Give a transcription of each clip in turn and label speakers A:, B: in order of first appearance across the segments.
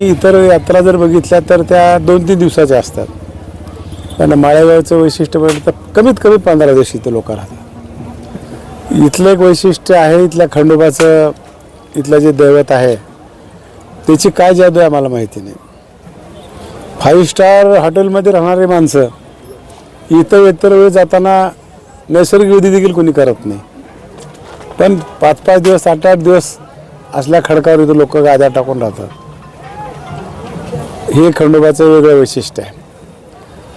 A: इतर यात्रा जर बघितल्या तर त्या दोन तीन दिवसाच्या असतात. पण माळेगावचं वैशिष्ट्य म्हणजे तर कमीत कमी पंधरा दिवस इथं लोक राहतात. इथलं एक वैशिष्ट्य आहे इथल्या खंडोबाचं इथलं जे दैवत आहे त्याची काय जादू आहे आम्हाला माहिती नाही. फाईव्ह स्टार हॉटेलमध्ये राहणारी माणसं इतर इतर वेळी जाताना नैसर्गिक विधी देखील कोणी करत नाही. पण पाच पाच दिवस आठ आठ दिवस असल्या खडकावर इथं लोक गाद्या टाकून राहतात. हे खंडोबाचं वेगळं वैशिष्ट्य आहे.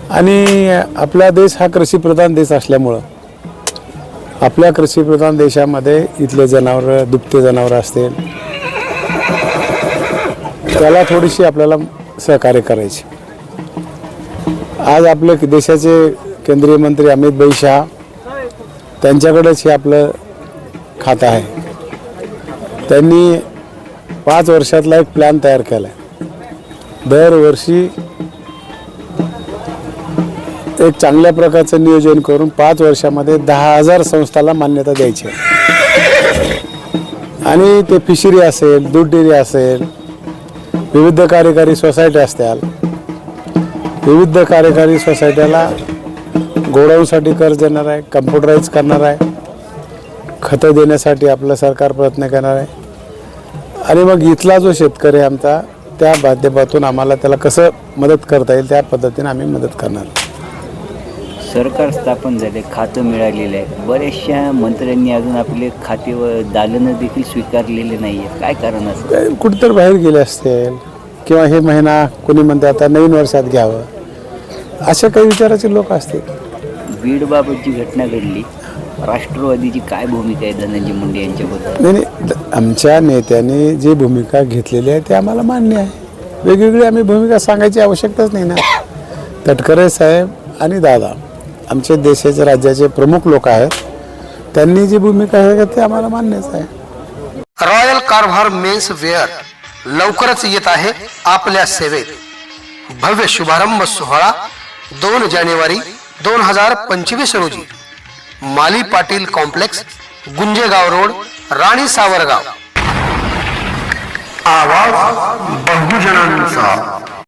A: आणि आपला देश हा कृषीप्रधान देश असल्यामुळं आपल्या कृषीप्रधान देशामध्ये इथले जनावरं दुभते जनावरं असतील त्याला थोडीशी आपल्याला सहकार्य करायची. आज आपले देशाचे केंद्रीय मंत्री अमित भाई शहा त्यांच्याकडेच हे आपलं खातं आहे. त्यांनी पाच वर्षातला एक प्लॅन तयार केला आहे दरवर्षी एक चांगल्या प्रकारचं नियोजन करून पाच वर्षामध्ये दहा हजार संस्थाला मान्यता द्यायची आहे. आणि ते फिशरी असेल दूध डेअरी असेल विविध कार्यकारी सोसायटी असतील. विविध कार्यकारी सोसायट्याला गोडाऊनसाठी कर्ज देणार आहे कम्प्युटराईज करणार आहे. खतं देण्यासाठी आपलं सरकार प्रयत्न करणार आहे. आणि मग इथला जो शेतकरी आमचा त्या माध्यमातून आम्हाला त्याला कसं मदत करता येईल त्या पद्धतीने आम्ही मदत करणार.
B: सरकार स्थापन झाले खातं मिळालेलं आहे. बऱ्याचशा मंत्र्यांनी अजून आपले खाते व दालनं देखील स्वीकारलेले नाही आहेत काय कारण असं?
A: काय कुठेतरी बाहेर गेले असतील किंवा हे महिना कोणी म्हणते आता नवीन वर्षात घ्यावं. असे काही विचाराचे लोक असतील.
B: बीडबाबतची घटना घडली. राष्ट्रवादीची काय भूमिका आहे धनंजय मुंडे यांच्याबद्दल?
A: नाही नाही आमच्या नेत्यांनी जी भूमिका घेतलेली आहे ते आम्हाला मान्य आहे. वेगवेगळी आम्ही भूमिका सांगायची आवश्यकताच नाही ना. तटकरे साहेब आणि दादा आमचे देशाचे राज्याचे प्रमुख लोक आहेत त्यांनी जी भूमिका आहे ते आम्हाला मान्यच आहे.
C: रॉयल कारभार मेन्स वेअर लवकरच येत आहे आपल्या सेवेत. भव्य शुभारंभ सोहळा दोन जानेवारी दोन हजार पंचवीस रोजी. Mali Patil complex Gunjegaon road Rani Sawargaon. आवाज बहुजनांचा.